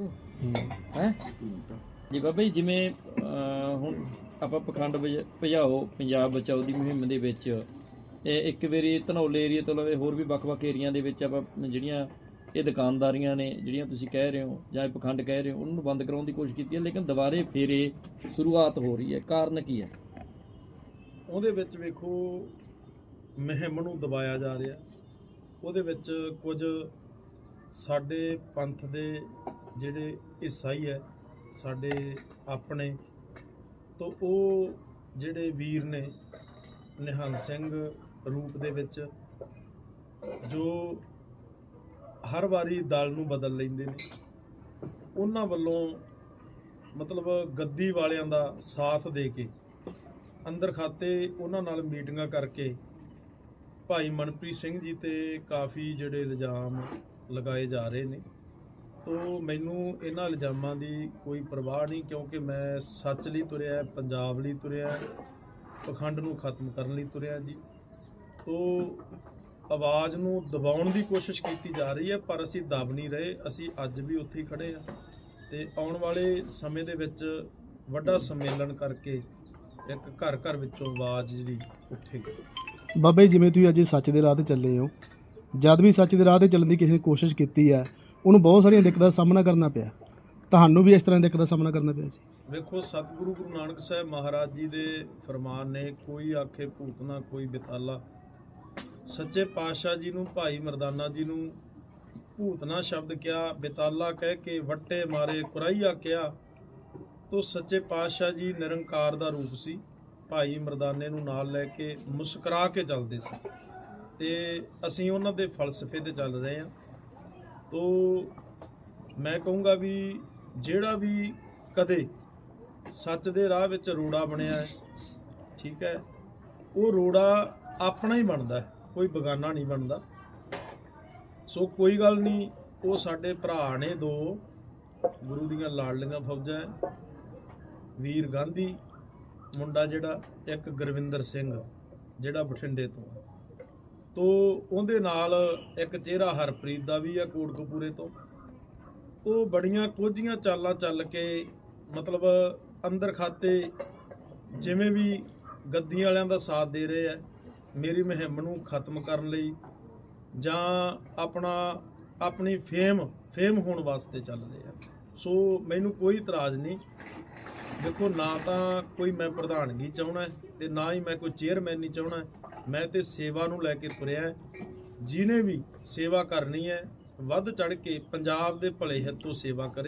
ਹੈ। ਜੀ ਬਾਬਾ ਜੀ, ਜਿਵੇਂ ਹੁਣ ਆਪਾਂ ਪਖੰਡ ਭਜ- ਭਜਾਓ ਪੰਜਾਬ ਬਚਾਓ ਦੀ ਮੁਹਿੰਮ ਦੇ ਵਿੱਚ। ਇਹ ਇੱਕ ਵਾਰੀ ਧਨੌਲੇ ਏਰੀਆ ਤੋਂ ਲਵੇ ਹੋਰ ਵੀ ਵੱਖ-ਵੱਖ ਏਰੀਆ ਦੇ ਵਿੱਚ ਆਪਾਂ ਜਿਹੜੀਆਂ ਇਹ ਦੁਕਾਨਦਾਰੀਆਂ ਨੇ, ਜਿਹੜੀਆਂ ਤੁਸੀਂ ਕਹਿ ਰਹੇ ਹੋ, ਜਾਂ ਇਹ ਪਖੰਡ ਕਹਿ ਰਹੇ ਹੋ, ਉਹਨਾਂ ਨੂੰ ਬੰਦ ਕਰਾਉਣ ਦੀ ਕੋਸ਼ਿਸ਼ ਕੀਤੀ ਹੈ, ਲੇਕਿਨ ਦੁਬਾਰੇ ਫੇਰੇ ਸ਼ੁਰੂਆਤ ਹੋ ਰਹੀ ਹੈ। ਕਾਰਨ ਕੀ ਹੈ? ਉਹਦੇ ਵਿੱਚ ਵੇਖੋ, ਮੁਹਿੰਮ ਨੂੰ ਦਬਾਇਆ ਜਾ ਰਿਹਾ। ਉਹਦੇ ਵਿੱਚ ਕੁਝ ਸਾਡੇ ਪੰਥ ਦੇ ਜਿਹੜੇ ਈਸਾਈ ਹੈ ਸਾਡੇ ਆਪਣੇ, ਤੋਂ ਉਹ ਜਿਹੜੇ ਵੀਰ ਨੇ ਨਿਹੰਗ ਸਿੰਘ ਰੂਪ ਦੇ ਵਿੱਚ, ਜੋ ਹਰ ਵਾਰੀ ਦਲ ਨੂੰ ਬਦਲ ਲੈਂਦੇ ਨੇ, ਉਹਨਾਂ ਵੱਲੋਂ ਮਤਲਬ ਗੱਦੀ ਵਾਲਿਆਂ ਦਾ ਸਾਥ ਦੇ ਕੇ, ਅੰਦਰ ਖਾਤੇ ਉਹਨਾਂ ਨਾਲ ਮੀਟਿੰਗਾਂ ਕਰਕੇ ਭਾਈ ਮਨਪ੍ਰੀਤ ਸਿੰਘ ਜੀ ਤੇ ਕਾਫੀ ਜਿਹੜੇ ਇਲਜ਼ਾਮ ਲਗਾਏ ਜਾ ਰਹੇ ਨੇ। ਤੋ ਮੈਨੂੰ ਇਹਨਾਂ ਇਲਜ਼ਾਮਾਂ ਦੀ ਕੋਈ ਪਰਵਾਹ ਨਹੀਂ ਕਿਉਂਕਿ ਮੈਂ ਸੱਚ ਲਈ ਤੁਰਿਆ, ਪੰਜਾਬ ਲਈ ਤੁਰਿਆ, ਪਖੰਡ ਨੂੰ ਖਤਮ ਕਰਨ ਲਈ ਤੁਰਿਆ ਜੀ। ਤੋ ਆਵਾਜ਼ ਨੂੰ ਦਬਾਉਣ ਦੀ ਕੋਸ਼ਿਸ਼ ਕੀਤੀ ਜਾ ਰਹੀ ਹੈ, ਪਰ ਅਸੀਂ ਦਬ ਨਹੀਂ ਰਹੇ, ਅਸੀਂ ਅੱਜ ਵੀ ਉੱਥੇ ਹੀ ਖੜੇ ਆ ਤੇ ਆਉਣ ਵਾਲੇ ਸਮੇਂ ਦੇ ਵਿੱਚ ਵੱਡਾ ਸੰਮੇਲਨ ਕਰਕੇ ਇੱਕ ਘਰ ਘਰ ਵਿੱਚੋਂ ਆਵਾਜ਼ ਜਿਹੜੀ ਉੱਠੇਗੀ। ਬਾਬਾ ਜੀ, ਜਿਵੇਂ ਤੁਸੀਂ ਅੱਜ ਸੱਚ ਦੇ ਰਾਹ ਤੇ ਚੱਲੇ ਹੋ, ਜਦ ਵੀ ਸੱਚ ਦੇ ਰਾਹ ਤੇ ਚੱਲਣ ਦੀ ਕਿਸੇ ਨੇ ਕੋਸ਼ਿਸ਼ ਕੀਤੀ ਹੈ ਉਹਨੂੰ ਬਹੁਤ ਸਾਰੀਆਂ ਦਿੱਕਤਾਂ ਦਾ ਸਾਹਮਣਾ ਕਰਨਾ ਪਿਆ। ਤੁਹਾਨੂੰ ਵੀ ਇਸ ਤਰ੍ਹਾਂ ਦੀ ਦਾ ਸਾਹਮਣਾ ਕਰਨਾ ਪਿਆ ਸੀ। ਵੇਖੋ, ਸਤਿਗੁਰੂ ਗੁਰੂ ਨਾਨਕ ਸਾਹਿਬ ਮਹਾਰਾਜ ਜੀ ਦੇ ਫਰਮਾਨ ਨੇ, ਕੋਈ ਆਖੇ ਭੂਤ ਨਾ, ਕੋਈ ਬਿਤਾਲਾ। ਸੱਚੇ ਪਾਤਸ਼ਾਹ ਜੀ ਨੂੰ, ਭਾਈ ਮਰਦਾਨਾ ਜੀ ਨੂੰ ਭੂਤਨਾ ਸ਼ਬਦ ਕਿਹਾ, ਬਿਤਾਲਾ ਕਹਿ ਕੇ ਵੱਟੇ ਮਾਰੇ, ਕੁਰਾਈਆ ਕਿਹਾ, ਤੋ ਸੱਚੇ ਪਾਤਸ਼ਾਹ ਜੀ ਨਿਰੰਕਾਰ ਦਾ ਰੂਪ ਸੀ। ਭਾਈ ਮਰਦਾਨੇ ਨੂੰ ਨਾਲ ਲੈ ਕੇ ਮੁਸਕਰਾ ਕੇ ਚੱਲਦੇ ਸੀ। ਤੇ ਅਸੀਂ ਉਹਨਾਂ ਦੇ ਫਲਸਫੇ ਤੇ ਚੱਲ ਰਹੇ ਹਾਂ। ਤੋ ਮੈਂ ਕਹੂੰਗਾ ਵੀ ਜਿਹੜਾ ਵੀ ਕਦੇ ਸੱਚ ਦੇ ਰਾਹ ਵਿੱਚ ਰੋੜਾ ਬਣਿਆ ਹੈ, ਠੀਕ ਹੈ, ਉਹ ਰੋੜਾ ਆਪਣਾ ਹੀ ਬਣਦਾ ਕੋਈ ਬਗਾਨਾ ਨਹੀਂ ਬਣਦਾ ਸੋ ਕੋਈ ਗੱਲ ਨਹੀਂ, ਉਹ ਸਾਡੇ ਭਰਾ ਨੇ ਦੋ, ਗੁਰੂ ਦੀਆਂ ਲਾਡਲੀਆਂ ਫੌਜਾਂ ਹੈ। ਵੀਰ ਗਾਂਧੀ, ਮੁੰਡਾ ਜਿਹੜਾ ਇੱਕ ਗੁਰਵਿੰਦਰ ਸਿੰਘ, ਜਿਹੜਾ ਬਠਿੰਡੇ ਤੋਂ ਹੈ। ਤੋ ਉਹਦੇ ਨਾਲ ਇੱਕ ਚਿਹਰਾ ਹਰਪ੍ਰੀਤ ਦਾ ਵੀ ਆ ਕੋਟਕਪੂਰੇ ਤੋਂ। ਉਹ ਬੜੀਆਂ ਕੋਝੀਆਂ ਚਾਲਾਂ ਚੱਲ ਕੇ ਮਤਲਬ ਅੰਦਰ ਖਾਤੇ ਜਿਵੇਂ ਵੀ ਗੱਦੀਆਂ ਵਾਲਿਆਂ ਦਾ ਸਾਥ ਦੇ ਰਹੇ ਆ, ਮੇਰੀ ਮੁਹਿੰਮ ਨੂੰ ਖਤਮ ਕਰਨ ਲਈ ਜਾਂ ਆਪਣਾ, ਆਪਣੀ ਫੇਮ ਫੇਮ ਹੋਣ ਵਾਸਤੇ ਚੱਲ ਰਹੇ ਆ। ਸੋ ਮੈਨੂੰ ਕੋਈ ਇਤਰਾਜ਼ ਨਹੀਂ। ਦੇਖੋ ਨਾ ਤਾਂ ਕੋਈ ਮੈਂ ਪ੍ਰਧਾਨਗੀ ਚਾਹਣਾ ਤੇ ਨਾ ਹੀ ਮੈਂ ਕੋਈ ਚੇਅਰਮੈਨ ਨਹੀਂ ਚਾਹਣਾ ਮੈਂ ਤੇ ਸੇਵਾ ਨੂੰ ਲੈ ਕੇ ਤੁਰਿਆ ਹੈ। ਜਿਹਨੇ ਵੀ ਸੇਵਾ ਕਰਨੀ ਹੈ, ਵੱਧ ਚੜ ਕੇ ਪੰਜਾਬ ਦੇ ਭਲੇ ਹਿੱਤ ਤੋਂ ਸੇਵਾ ਕਰੇ